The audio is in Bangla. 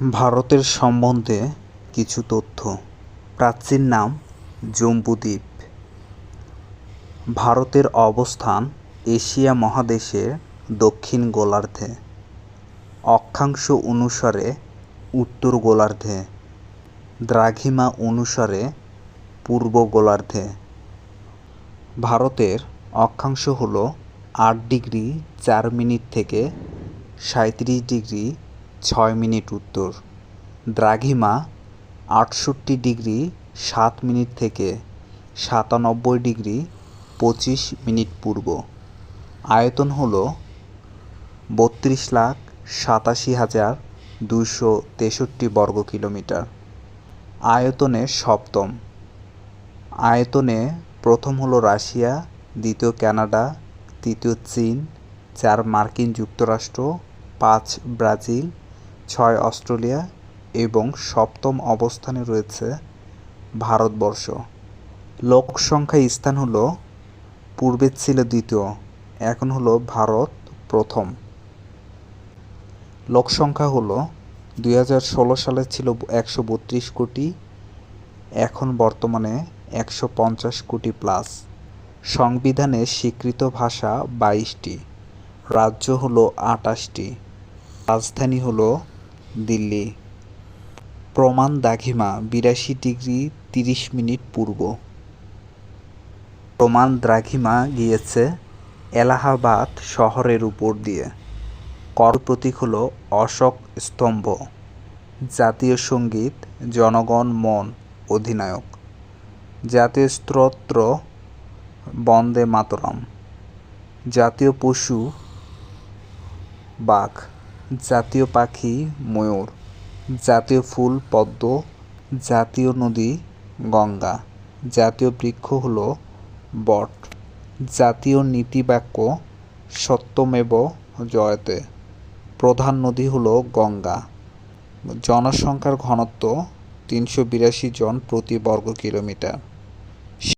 ভারতের সম্বন্ধে কিছু তথ্য। প্রাচীন নাম জম্বুদ্বীপ। ভারতের অবস্থান এশিয়া মহাদেশের দক্ষিণ গোলার্ধে। অক্ষাংশ অনুসারে উত্তর গোলার্ধে। দ্রাঘিমা অনুসারে পূর্ব গোলার্ধে। ভারতের অক্ষাংশ হল আট ডিগ্রি চার মিনিট থেকে সাঁইত্রিশ ডিগ্রি ছয় মিনিট উত্তর। দ্রাঘিমা আটষট্টি ডিগ্রি সাত মিনিট থেকে সাতানব্বই ডিগ্রি পঁচিশ মিনিট পূর্ব। আয়তন হল বত্রিশ লাখ সাতাশি হাজার দুশো তেষট্টি বর্গ কিলোমিটার। আয়তনে সপ্তম। আয়তনে প্রথম হলো রাশিয়া, দ্বিতীয় কানাডা, তৃতীয় চীন, চার মার্কিন যুক্তরাষ্ট্র, পাঁচ ব্রাজিল ছয় অস্ট্রেলিয়া এবং সপ্তম অবস্থানে রয়েছে ভারতবর্ষ। লোক সংখ্যা স্থান হলো, পূর্বে ছিল দ্বিতীয়, এখন হলো ভারত প্রথম। লোক সংখ্যা হলো, দুই হাজার ষোলো সালে ছিল একশো বত্রিশ কোটি, এখন বর্তমানে একশো পঞ্চাশ কোটি প্লাস। সংবিধানে স্বীকৃত ভাষা বাইশটি, রাজ্য হলো আটাশটি রাজধানী হলো দিল্লি। প্রমাণ দাঘিমা বিরাশি ডিগ্রি তিরিশ মিনিট পূর্ব। প্রমাণ দ্রাঘিমা গিয়েছে এলাহাবাদ শহরের উপর দিয়ে। কর প্রতীক হল অশোক স্তম্ভ। জাতীয় সংগীত, জনগণ মন, অধিনায়ক। জাতীয় স্তোত্র, বন্দে মাতরম। জাতীয় পশু, বাঘ। জাতীয় পাখি ময়ূর, জাতীয় ফুল পদ্ম, জাতীয় নদী গঙ্গা, জাতীয় বৃক্ষ হলো বট, জাতীয় নীতিবাক্য সত্যমেব জয়তে, প্রধান নদী হলো গঙ্গা। জনসংখ্যার ঘনত্ব তিনশো বিরাশি জন প্রতি বর্গ কিলোমিটার।